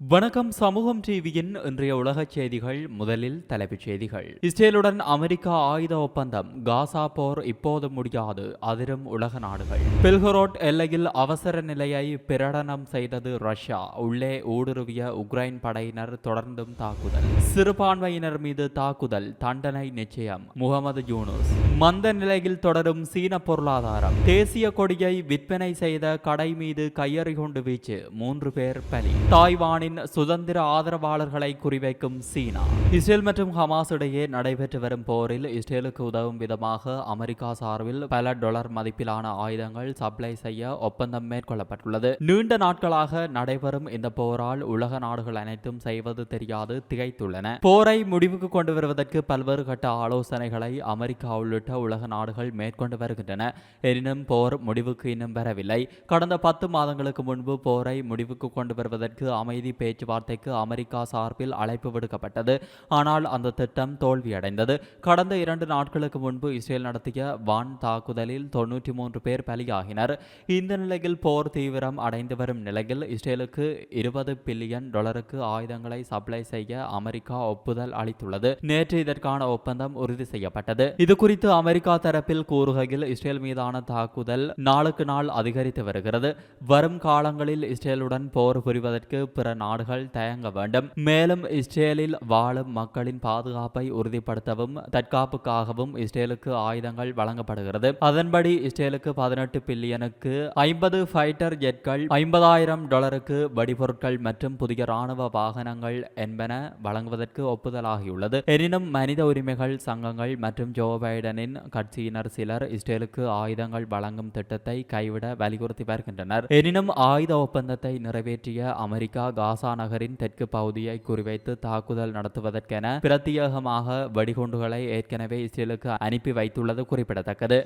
வணக்கம். சமூகம் டிவியின் இன்றைய உலக செய்திகள் முதலில் தலைப்புச் செய்திகள். இஸ்ரேலுடன் அமெரிக்கா ஆயுத ஒப்பந்தம். காசா போர் இப்போது முடியாது அதிரும் உலக நாடுகள். பெல்கரோட் எல்லையில் அவசர நிலையை பிரகடனம் செய்தது ரஷ்யா. உள்ளே ஊடுருவிய உக்ரைன் படையினர் தொடர்ந்தும் தாக்குதல். சிறுபான்மையினர் மீது தாக்குதல் தண்டனை நிச்சயம். முகமது யூனுஸ். மந்த நிலையில் தொடரும் சீன பொருளாதாரம். தேசிய கொடியை விற்பனை செய்த கடை மீது கையெறி கொண்டு வீச்சு. மூன்று பேர் பலி. ஈரானின் சுதந்திர ஆதரவாளர்களை குறிவைக்கும் சீனா. இஸ்ரேல் மற்றும் ஹமாஸ் இடையே நடைபெற்று வரும் போரில் இஸ்ரேலுக்கு உதவும் விதமாக அமெரிக்கா சார்பில் பல டாலர் மதிப்பிலான ஆயுதங்கள் சப்ளை செய்ய ஒப்பந்தம் மேற்கொள்ளப்பட்டுள்ளது. நீண்ட நாட்களாக நடைபெறும் இந்த போரால் உலக நாடுகள் அனைத்தும் செய்வது தெரியாது திகைத்துள்ளன. போரை முடிவுக்கு கொண்டு வருவதற்கு பல்வேறு கட்ட ஆலோசனைகளை அமெரிக்கா உள்ளிட்ட உலக நாடுகள் மேற்கொண்டு வருகின்றன. எனினும் போர் முடிவுக்கு இன்னும் வரவில்லை. கடந்த பத்து மாதங்களுக்கு முன்பு போரை முடிவுக்கு கொண்டு வருவதற்கு அமைதி பேச்சுவார்த்தைக்கு அமெரிக்கா சார்பில் அழைப்பு விடுக்கப்பட்டது. ஆனால் அந்த திட்டம் தோல்வியடைந்தது. கடந்த இரண்டு நாட்களுக்கு முன்பு இஸ்ரேல் நடத்திய வான் தாக்குதலில் தொன்னூற்றி மூன்று பேர் பலியாகினர். இந்த நிலையில் போர் தீவிரம் அடைந்து வரும் நிலையில் இஸ்ரேலுக்கு இருபது பில்லியன் டாலருக்கு ஆயுதங்களை சப்ளை செய்ய அமெரிக்கா ஒப்புதல் அளித்துள்ளது. நேற்று இதற்கான ஒப்பந்தம் உறுதி செய்யப்பட்டது. இது குறித்து அமெரிக்கா தரப்பில் கூறுகையில் இஸ்ரேல் மீதான தாக்குதல் நாளுக்கு நாள் அதிகரித்து வருகிறது. வரும் காலங்களில் இஸ்ரேலுடன் போர் புரிவதற்கு பிற நாடுகள் தயங்க வேண்டும். மேலும் இஸ்ரேலில் வாழும் மக்களின் பாதுகாப்பை உறுதிப்படுத்தவும் தற்காப்புக்காகவும் இஸ்ரேலுக்கு ஆயுதங்கள் வழங்கப்படுகிறது. அதன்படி இஸ்ரேலுக்கு பதினெட்டு பில்லியனுக்கு ஐம்பது ஃபைட்டர் ஜெட்கள் ஐம்பதாயிரம் டாலருக்கு வெடிபொருட்கள் மற்றும் புதிய ராணுவ வாகனங்கள் என்பன வழங்குவதற்கு ஒப்புதலாகியுள்ளது. எனினும் மனித உரிமைகள் சங்கங்கள் மற்றும் ஜோ பைடனின் கட்சியினர் சிலர் இஸ்ரேலுக்கு ஆயுதங்கள் வழங்கும் திட்டத்தை கைவிட வலியுறுத்தி வருகின்றனர். எனினும் ஆயுத ஒப்பந்தத்தை நிறைவேற்றிய அமெரிக்கா காசா நகரின் தெற்கு பகுதியை குறிவைத்து தாக்குதல் நடத்துவதற்கென பிரத்யேகமாக வெடிகுண்டுகளை ஏற்கனவே இஸ்ரேலுக்கு அனுப்பி வைத்துள்ளது குறிப்பிடத்தக்கது.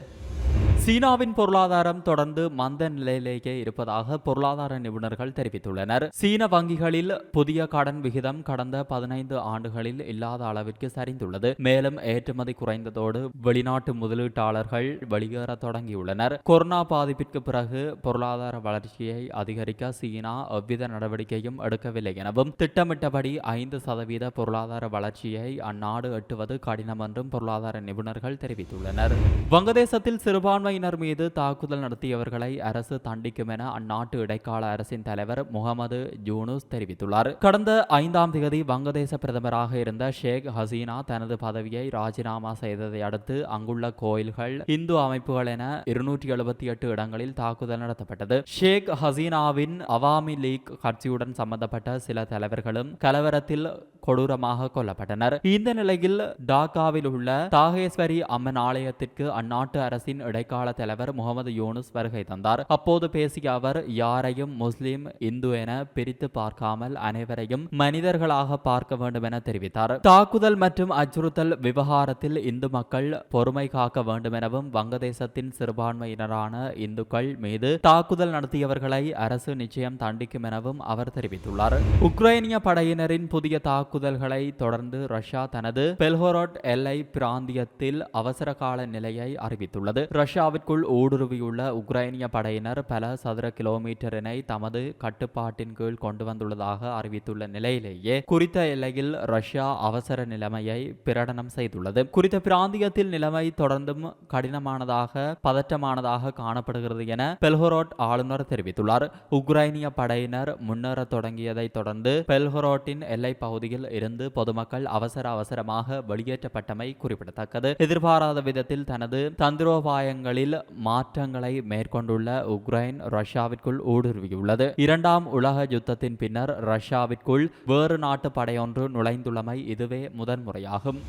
சீனாவின் பொருளாதாரம் தொடர்ந்து மந்த நிலையிலேயே இருப்பதாக பொருளாதார நிபுணர்கள் தெரிவித்துள்ளனர். சீன வங்கிகளில் புதிய கடன் விகிதம் கடந்த பதினைந்து ஆண்டுகளில் இல்லாத அளவிற்கு சரிந்துள்ளது. மேலும் ஏற்றுமதி குறைந்ததோடு வெளிநாட்டு முதலீட்டாளர்கள் வெளியேற தொடங்கியுள்ளனர். கொரோனா பாதிப்பிற்கு பிறகு பொருளாதார வளர்ச்சியை அதிகரிக்க சீனா எவ்வித நடவடிக்கையும் எடுக்கவில்லை எனவும் திட்டமிட்டபடி ஐந்து சதவீத பொருளாதார வளர்ச்சியை அந்நாடு எட்டுவது கடினம் என்றும் பொருளாதார நிபுணர்கள் தெரிவித்துள்ளனர். வங்கதேசத்தில் சிறுபான்மை சிறுபான்மையினர் மீது தாக்குதல் நடத்தியவர்களை அரசு தண்டிக்கும் என அந்நாட்டு இடைக்கால அரசின் தலைவர் முகமது ஜூனூஸ் தெரிவித்துள்ளார். கடந்த ஐந்தாம் தேதி வங்கதேச பிரதமராக இருந்த ஷேக் ஹசீனா தனது பதவியை ராஜினாமா செய்ததை அடுத்து அங்குள்ள கோயில்கள் இந்து அமைப்புகள் என இருநூற்றி எழுபத்தி எட்டு இடங்களில் தாக்குதல் நடத்தப்பட்டது. ஷேக் ஹசீனாவின் அவாமி லீக் கட்சியுடன் சம்பந்தப்பட்ட சில தலைவர்களும் கலவரத்தில் கொடூரமாக கொல்லப்பட்டனர். இந்த நிலையில் டாக்காவில் உள்ள தாகேஸ்வரி அம்மன் ஆலயத்திற்கு அந்நாட்டு அரசின் இடைக்கால வங்காள தலைவர் முகமது யூனுஸ் வருகை தந்தார். அப்போது பேசிய அவர் யாரையும் முஸ்லிம் இந்து என பிரித்து பார்க்காமல் அனைவரையும் மனிதர்களாக பார்க்க வேண்டும் என தெரிவித்தார். தாக்குதல் மற்றும் அச்சுறுத்தல் விவகாரத்தில் இந்து மக்கள் பொறுமை காக்க வேண்டும் எனவும் வங்கதேசத்தின் சிறுபான்மையினரான இந்துக்கள் மீது தாக்குதல் நடத்தியவர்களை அரசு நிச்சயம் தண்டிக்கும் எனவும் அவர் தெரிவித்துள்ளார். உக்ரைனிய படையினரின் புதிய தாக்குதல்களை தொடர்ந்து ரஷ்யா தனது பெல்ஹோரோட் எல்லை பிராந்தியத்தில் அவசர கால நிலையை அறிவித்துள்ளது. ரஷ்யா ரஷ்யாவிற்குள் ஊடுருவியுள்ள உக்ரைனிய படையினர் பல சதுர கிலோமீட்டரினை தமது கட்டுப்பாட்டின் கீழ் கொண்டு வந்துள்ளதாக அறிவித்துள்ள நிலையிலேயே குறித்த எல்லையில் ரஷ்யா அவசர நிலைமையை பிரகடனம் செய்துள்ளது. குறித்த பிராந்தியத்தில் நிலைமை தொடர்ந்தும் கடினமானதாக பதற்றமானதாக காணப்படுகிறது என பெல்ஹொரோட் ஆளுநர் தெரிவித்துள்ளார். உக்ரைனிய படையினர் முன்னேற தொடங்கியதை தொடர்ந்து பெல்ஹொரோட்டின் எல்லை பகுதியில் இருந்து பொதுமக்கள் அவசர அவசரமாக வெளியேற்றப்பட்டமை குறிப்பிடத்தக்கது. எதிர்பாராத விதத்தில் தனது தந்திரோபாயங்கள் தந்திரோபாயங்களில் மாற்றங்களை மேற்கொண்டுள்ள உக்ரைன் ரஷ்யாவிற்குள் ஊடுருவியுள்ளது. இரண்டாம் உலக யுத்தத்தின் பின்னர் ரஷ்யாவிற்குள் வேறு நாட்டு படையொன்று நுழைந்துள்ளமை இதுவே முதன்முறையாகும்.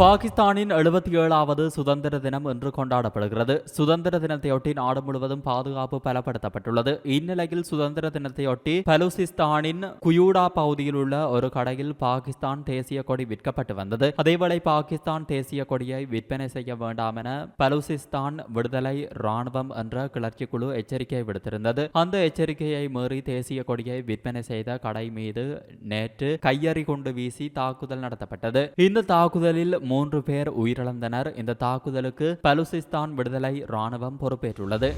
பாகிஸ்தானின் எழுபத்தி ஏழாவது சுதந்திர தினம் இன்று கொண்டாடப்படுகிறது. சுதந்திர தினத்தையொட்டி நாடு முழுவதும் பாதுகாப்பு பலப்படுத்தப்பட்டுள்ளது. இந்நிலையில் சுதந்திர தினத்தையொட்டி பலூசிஸ்தானின் குயூடா பகுதியில் உள்ள ஒரு கடையில் பாகிஸ்தான் தேசிய கொடி விற்கப்பட்டு வந்தது. அதேவேளை பாகிஸ்தான் தேசிய கொடியை விற்பனை செய்ய வேண்டாம் என பலூசிஸ்தான் விடுதலை ராணுவம் என்ற கிளர்ச்சி குழு எச்சரிக்கை விடுத்திருந்தது. அந்த எச்சரிக்கையை மீறி தேசிய கொடியை விற்பனை செய்த கடை மீது நேற்று கையறி கொண்டு வீசி தாக்குதல் நடத்தப்பட்டது. இந்த தாக்குதலில் மூன்று பேர் உயிரிழந்தனர். இந்த தாக்குதலுக்கு பலுசிஸ்தான் விடுதலை ராணுவம் பொறுப்பேற்றுள்ளது.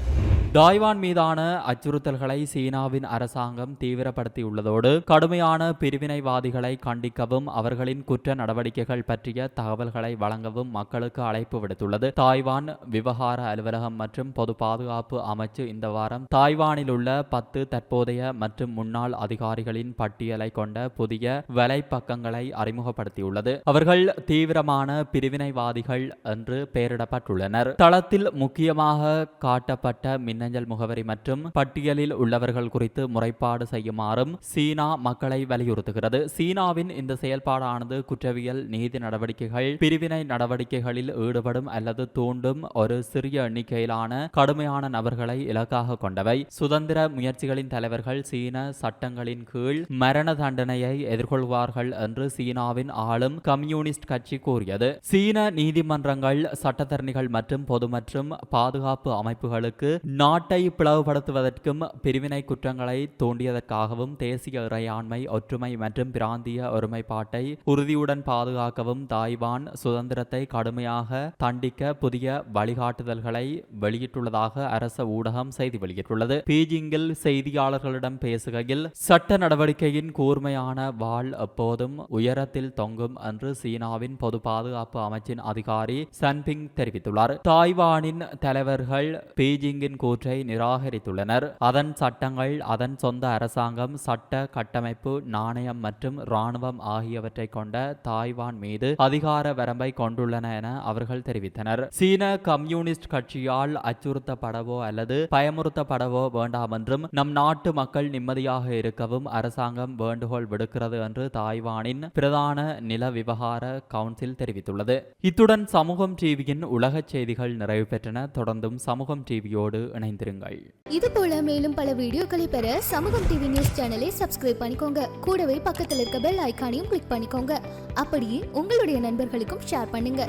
தாய்வான் மீதான அச்சுறுத்தல்களை சீனாவின் அரசாங்கம் தீவிரப்படுத்தியுள்ளதோடு கடுமையான பிரிவினைவாதிகளை கண்டிக்கவும் அவர்களின் குற்ற நடவடிக்கைகள் பற்றிய தகவல்களை வழங்கவும் மக்களுக்கு அழைப்பு விடுத்துள்ளது. தாய்வான் விவகார அலுவலகம் மற்றும் பொது பாதுகாப்பு அமைச்சு இந்த வாரம் தாய்வானில் உள்ள பத்து தற்போதைய மற்றும் முன்னாள் அதிகாரிகளின் பட்டியலை கொண்ட புதிய வலைப்பக்கங்களை அறிமுகப்படுத்தியுள்ளது. அவர்கள் தீவிரமான பிரிவினைவாதிகள் என்று பெயரிடப்பட்டுள்ளனர். தளத்தில் முக்கியமாக காட்டப்பட்ட மின்னஞ்சல் முகவரி மற்றும் பட்டியலில் உள்ளவர்கள் குறித்து முறைப்பாடு செய்யுமாறும் சீனா மக்களை வலியுறுத்துகிறது. சீனாவின் இந்த செயல்பாடானது குற்றவியல் நீதி நடவடிக்கைகள் பிரிவினை நடவடிக்கைகளில் ஈடுபடும் அல்லது தூண்டும் ஒரு சிறிய எண்ணிக்கையிலான கடுமையான நபர்களை இலக்காக கொண்டவை. சுதந்திர முயற்சிகளின் தலைவர்கள் சீன சட்டங்களின் கீழ் மரண தண்டனையை எதிர்கொள்வார்கள் என்று சீனாவின் ஆளும் கம்யூனிஸ்ட் கட்சி கூறியது. சீன நீதிமன்றங்கள் சட்டத்தரணிகள் மற்றும் பொது மற்றும் பாதுகாப்பு அமைப்புகளுக்கு நாட்டை பிளவுபடுத்துவதற்கும் பிரிவினை குற்றங்களை தூண்டியதற்காகவும் தேசிய இறையாண்மை ஒற்றுமை மற்றும் பிராந்திய ஒருமைப்பாட்டை உறுதியுடன் பாதுகாக்கவும் தாய்வான் சுதந்திரத்தை கடுமையாக தண்டிக்க புதிய வழிகாட்டுதல்களை வெளியிட்டுள்ளதாக அரச ஊடகம் செய்தி வெளியிட்டுள்ளது. பீஜிங்கில் செய்தியாளர்களிடம் பேசுகையில் சட்ட நடவடிக்கையின் கூர்மையான வாள் எப்போதும் உயரத்தில் தொங்கும் என்று சீனாவின் பொது பாதுகாப்பு அமைச்சின் அதிகாரி சன்பிங் தெரிவித்துள்ளார். தாய்வானின் தலைவர்கள் பீஜிங்கின் கூற்றை நிராகரித்துள்ளனர். அதன் சட்டங்கள் அதன் சொந்த அரசாங்கம் சட்ட கட்டமைப்பு நாணயம் மற்றும் இராணுவம் ஆகியவற்றை கொண்ட தாய்வான் மீது அதிகார வரம்பை கொண்டுள்ளன என அவர்கள் தெரிவித்தனர். சீன கம்யூனிஸ்ட் கட்சியால் அச்சுறுத்தப்படவோ அல்லது பயமுறுத்தப்படவோ வேண்டாம் என்றும் நம் நாட்டு மக்கள் நிம்மதியாக இருக்கவும் அரசாங்கம் வேண்டுகோள் விடுக்கிறது என்று தாய்வானின் பிரதான நில விவகார கவுன்சில் தெரிவித்துள்ளது. இத்துடன் சமூகம் டிவியின் உலகச் செய்திகள் நிறைவு பெற்றன. தொடர்ந்தும் சமூகம் டிவியோடு இணைந்திருங்கள். இது போல மேலும் பல வீடியோக்களை பெற சமூகம் டிவி நியூஸ் சேனலை சப்ஸ்கிரைப் பண்ணிக்கோங்க. கூடவே பக்கத்தில் இருக்க பெல் ஐக்கானையும் கிளிக் பண்ணிக்கோங்க. அப்படியே உங்களுடைய நண்பர்களுக்கும் ஷேர் பண்ணுங்க.